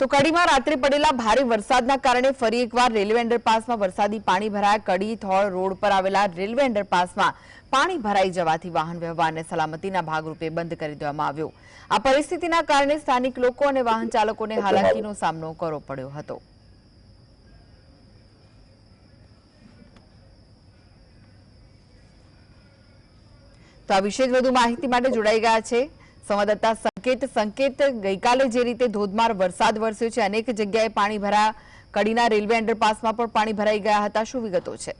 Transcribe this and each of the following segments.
તો કડીમાં રાત્રે પડેલા ભારે વરસાદના કારણે ફરી એકવાર રેલવે અંડરપાસમાં વરસાદી પાણી ભરાયા. કડી, થોળ રોડ પર આવેલા રેલવે અંડરપાસમાં પાણી ભરાઈ જવાથી વાહન વ્યવહારને સલામતીના ભાગરૂપે બંધ કરી દેવામાં આવ્યો. આ પરિસ્થિતિના કારણે સ્થાનિક લોકો અને વાહન ચાલકોને હાલાકીનો સામનો કરવો પડ્યો હતો. તો આ વિશે વધુ માહિતી માટે જોડાઈ ગયા છે. સંવાદદાતા સંકેત સંકેત, ગઈકાલે જે રીતે ધોધમાર વરસાદ વરસ્યો છે, અનેક જગ્યાએ પાણી ભરાયા કડીના રેલવે અંડરપાસમાં પણ પાણી ભરાઈ ગયા હતા. શું વિગતો છે?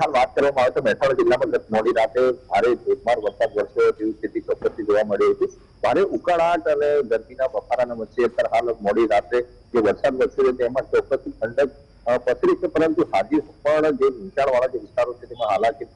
હાલ વાત કરવામાં આવે તો મહેસાણા જિલ્લામાં ગત મોડી રાતે ભારે ધોધમાર વરસાદ વરસ્યો તેવી સ્થિતિ ચોક્કસથી જોવા મળી હતી. ભારે ઉકાળાટ અને ગરમીના બફારાના વચ્ચે અત્યારે હાલ મોડી રાતે જે વરસાદ વરસ્યો તેમાં ચોક્કસથી ઠંડક પસરી છે. પરંતુ હાજી પણ જે નીચાણવાળા જે વિસ્તારો છે, તેમાં હાલાકી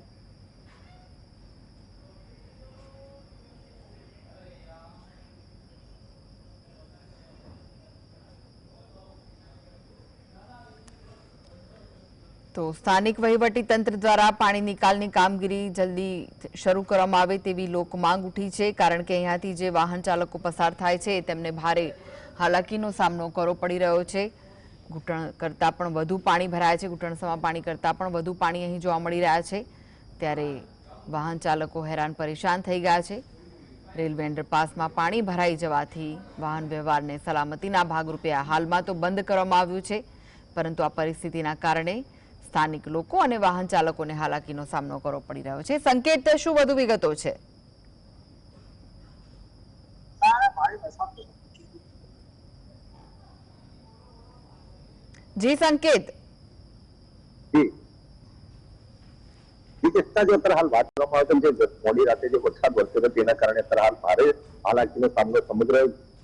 તો સ્થાનિક વહીવટી તંત્ર દ્વારા પાણી નિકાલની કામગીરી જલ્દી શરૂ કરવામાં આવે તેવી લોક માંગ ઉઠી છે, કારણ કે અહીંયાથી જે વાહન ચાલકો પસાર થાય છે, તેમને ભારે હાલાકીનો સામનો કરવો પડી રહ્યો છે. ઘૂંટણ કરતાં પણ વધુ પાણી ભરાય છે, ઘૂંટણસમાં પાણી કરતાં પણ વધુ પાણી અહીં જોવા મળી રહ્યા છે. ત્યારે વાહન ચાલકો હેરાન પરેશાન થઈ ગયા છે. રેલવે અંડરપાસમાં પાણી ભરાઈ જવાથી વાહન વ્યવહારને સલામતીના ભાગરૂપે હાલમાં તો બંધ કરવામાં આવ્યું છે, પરંતુ આ પરિસ્થિતિના કારણે સ્થાનિક લોકો અને વાહન ચાલકોને હાલાકીનો સામનો કરવો પડી રહ્યો છે. સંકેત શું વધુ વિગતો છે? જી, સંકેત. અત્યારે હાલ વાત કરવામાં આવે તો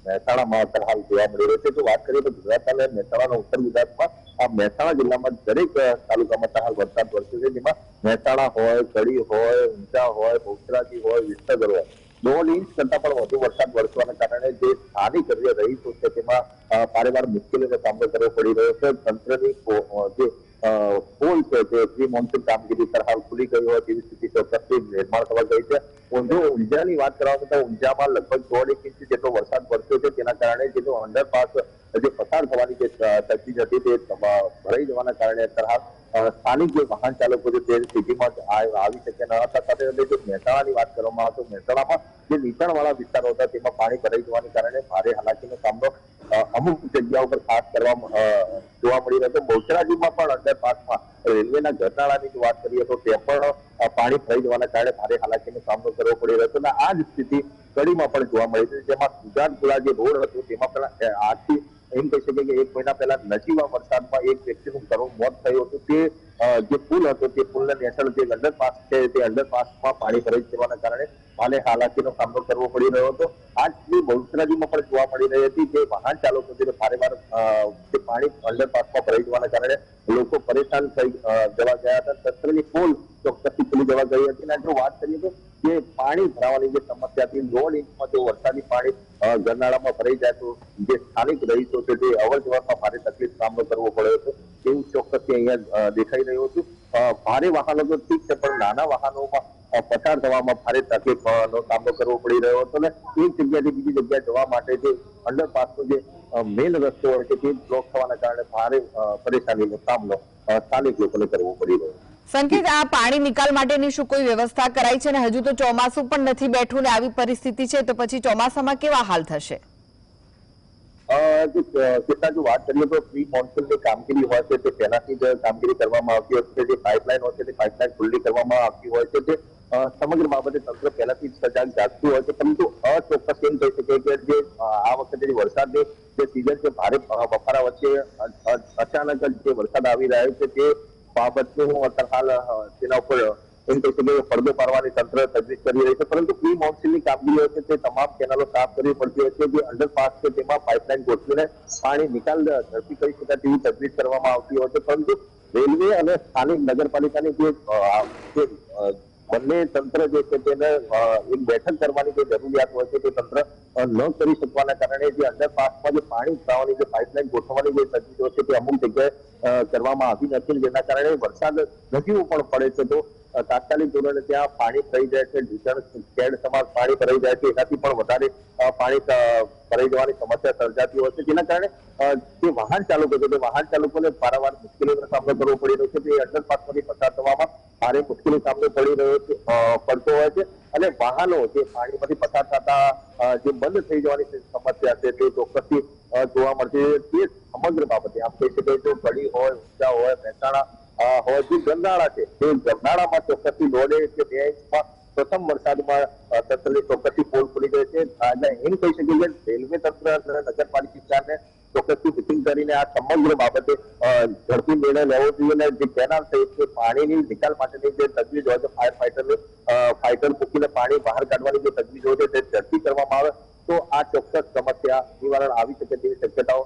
મહેસાણામાં અત્યારે હાલ જોવા મળી રહ્યો છે. જો વાત કરીએ તો ગુજરાત અને મહેસાણાના ઉત્તર ગુજરાતમાં આ મહેસાણા જિલ્લામાં દરેક તાલુકામાં હાલ વરસાદ વરસ્યો છે. જેમાં મહેસાણા હોય, કડી હોય ઊંચા હોય બહુચરાજી હોય, વિસનગર હોય. દોઢ ઇંચ કરતા પણ વધુ વરસાદ વરસવાના કારણે જે સ્થાનિક જે રહીશો છે તેમાં ભારે વારંવાર મુશ્કેલીનો સામનો કરવો પડી રહ્યો છે. તંત્રની જે પોલ છે જે પ્રી મોન્સૂન કામગીરી હાલ ખુલી ગઈ હોય તેવી સ્થિતિ ચોક્કસથી નિર્માણ થવા ગઈ છે. ઊંઝો ઊંઝાની વાત કરવામાં તો ઊંઝામાં લગભગ દોઢ એક ઇંચ જેટલો વરસાદ વરસ્યો છે. તેના કારણે જે અંડરપાસ જે પસાર થવાની જે તજવીજ હતી તે ભરાઈ જવાના કારણે અત્યારે સ્થાનિક જે વાહન ચાલકો છે તે સ્થિતિમાં આવી શક્યા ન હતા. સાથે સાથે જો મહેસાણાની વાત કરવામાં આવે તો મહેસાણામાં જે નીચાણવાળા વિસ્તારો હતા તેમાં પાણી ભરાઈ જવાને કારણે ભારે હાલાકીનો સામનો અમુક જગ્યાઓ પર ખાસ કરવામાં જોવા મળી રહ્યો છે બહુચરાજીમાં પણ અંડરપાસમાં રેલવેના ઘટાડાની વાત કરીએ તો તે પણ પાણી ભરાઈ જવાના કારણે ભારે હાલાકીનો સામનો કરવો પડી રહ્યો છે અને આ જ સ્થિતિ કડીમાં પણ જોવા મળી છે. જેમાં સુજાનપુરા જે રોડ હતો તેમાં પણ અ, આજથી એમ કહી શકીએ કે એક મહિના પહેલા નજીવા વરસાદમાં એક વ્યક્તિનું કરોડ મોત થયું હતું. તે જે પુલ હતો, તે પુલને નેશનલ જે અંડરપાસ છે, તે અંડરપાસમાં પાણી ભરાઈ જવાના કારણે હાલે હાલાકીનો સામનો કરવો પડી રહ્યો હતો. આજની બહુચરાજીમાં પણ જોવા મળી રહી હતી જે વાહન ચાલકો છે તે વાર જે પાણી અંડરપાસમાં ભરાઈ જવાના કારણે લોકો પરેશાન થઈ જવા ગયા હતા. તંત્રની પોલ ચોક્કસથી ખુલી જવા ગઈ હતી. અને જો વાત કરીએ તો જે પાણી ભરાવાની જે સમસ્યા હતી દોઢ ઇંચમાં જો વરસાદી પાણી ગરનાળામાં ભરાઈ તો જે સ્થાનિક રહીશો છે તે અવર જવરમાં ભારે તકલીફ સામનો કરવો પડ્યો હતો એવું ચોક્કસથી અહીંયા દેખાઈ રહ્યું હતું. ભારે વાહનો તો ઠીક છે, પણ નાના વાહનોમાં પસાર થવામાં ભારે તકલીફ નો સામનો કરવો પડી રહ્યો હતો અને એક જગ્યાથી બીજી જગ્યાએ જવા માટે જે અંડરપાસનો જે મેઇન રસ્તો હોય છે, તે બ્લોક થવાના કારણે ભારે પરેશાનીનો સામનો સ્થાનિક લોકોને કરવો પડી રહ્યો છે. સંકેત, આ પાણી નિકાલ માટેની શું કોઈ વ્યવસ્થા કરાઈ છે અને હજુ તો ચોમાસું પણ નથી બેઠું ને આવી પરિસ્થિતિ છે, તો પછી ચોમાસામાં કેવા હાલ થશે? કેટલા જો વાત કરીએ તો પ્રી કામગીરી હોય છે, તે પહેલાથી જ કામગીરી કરવામાં આવતી હોય છે, જે પાઇપલાઇન હોય છે, તે પાઇપલાઇન ખુલ્લી કરવામાં આવતી હોય છે તે સમગ્ર બાબતે તંત્ર પહેલાથી જ સજાગ જાગતું હોય છે, પરંતુ અચોક્કસ એમ કહી શકીએ કે જે આ વખતે જે વરસાદ જે સિઝન છે, ભારે બફારા વચ્ચે અચાનક જ જે વરસાદ આવી રહ્યો છે, તે બાબતનું અત્યારે હાલ તેના ઉપર એમ કહી શકીએ પડદો પાડવાની તંત્ર તજવીજ કરી રહી છે. પરંતુ પ્રી મોન્સૂનની હોય છે તે તમામ કેનાલો સાફ કરવી પડતી હોય છે જે અંડરપાસ છે તેમાં પાઇપલાઇન ગોઠવીને પાણી નિકાલ ઝડપી કરી શકાય તેવી તજવીજ કરવામાં આવતી હોય છે. પરંતુ રેલવે અને સ્થાનિક નગરપાલિકાની જે બંને તંત્ર જે છે તેને એક બેઠક કરવાની જે જરૂરિયાત હોય છે તે તંત્ર ન કરી શકવાના કારણે જે અંડરપાસમાં જે પાણી ઉતારવાની જે પાઇપલાઇન ગોઠવવાની જે તજવીજો છે તે અમુક જગ્યાએ કરવામાં આવી નથી જેના કારણે વરસાદ નજીવો પણ પડે છે તો તાત્કાલિક ધોરણે ત્યાં પાણી થઈ જાય છે, ઢીચણ ખેડ સમાજ પાણી ભરાઈ જાય છે, એનાથી પણ વધારે પાણી ભરાઈ જવાની સમસ્યા સર્જાતી હોય છે. જેના કારણે જે વાહન ચાલકો છે તે વાહન ચાલકોને વારંવાર મુશ્કેલીનો સામનો કરવો પડી રહ્યો છે. તે અંડરપાસમાંથી પસાર થવામાં ભારે મુશ્કેલી સામનો પડી રહ્યો છે પડતો હોય છે. અને વાહનો જે પાણીમાંથી પસાર થતા જે બંધ થઈ જવાની સમસ્યા છે, તે ચોક્કસથી જોવા મળશે. તે સમગ્ર બાબતે આમ કહી શકાય તો કડી હોય, ઊંચા હોય, મહેસાણા હોય, જે ગરનાળા છે, તે ગરનાળામાં ચોક્કસથી દોઢે કે બે ઇંચમાં પ્રથમ વરસાદમાં તંત્રની ચોક્કસથી પોલ ખુલી ગયો છે. અને એમ કહી શકીએ કે રેલવે તંત્ર અને નગરપાલિકાને ચોક્કસથી મિટિંગ કરીને આ સમગ્ર બાબતે ઝડપી નિર્ણય લેવો જોઈએ અને જે કેનાલ છે તે પાણીની નિકાલ માટેની જે તજવીજ હોય છે ફાયર ફાઈટરની ફાઈટર મૂકીને પાણી બહાર કાઢવાની જે તજવીજ હોય છે, તે ઝડપી કરવામાં આવે. તો આ ચોક્કસ સમસ્યા નિવારણ આવી શકે તેવી શક્યતાઓ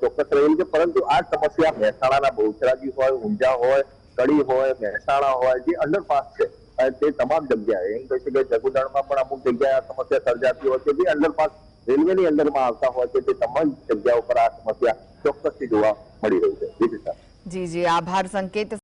ચોક્કસ રહેલી છે. પરંતુ આ સમસ્યા મહેસાણાના બહુચરાજી હોય, ઊંઝા હોય, કડી હોય, મહેસાણા હોય, જે અંડરપાસ છે તે તમામ જગ્યાએ, એમ કહી શકાય જગુદાણમાં પણ અમુક જગ્યાએ સમસ્યા સર્જાતી હોય છે, જે અંડરપાસ રેલવેની અંદરમાં આવતા હોય છે, તે તમામ જગ્યાઓ પર આ સમસ્યા ચોક્કસથી જોવા મળી રહી છે. જી જી, આભાર સંકેત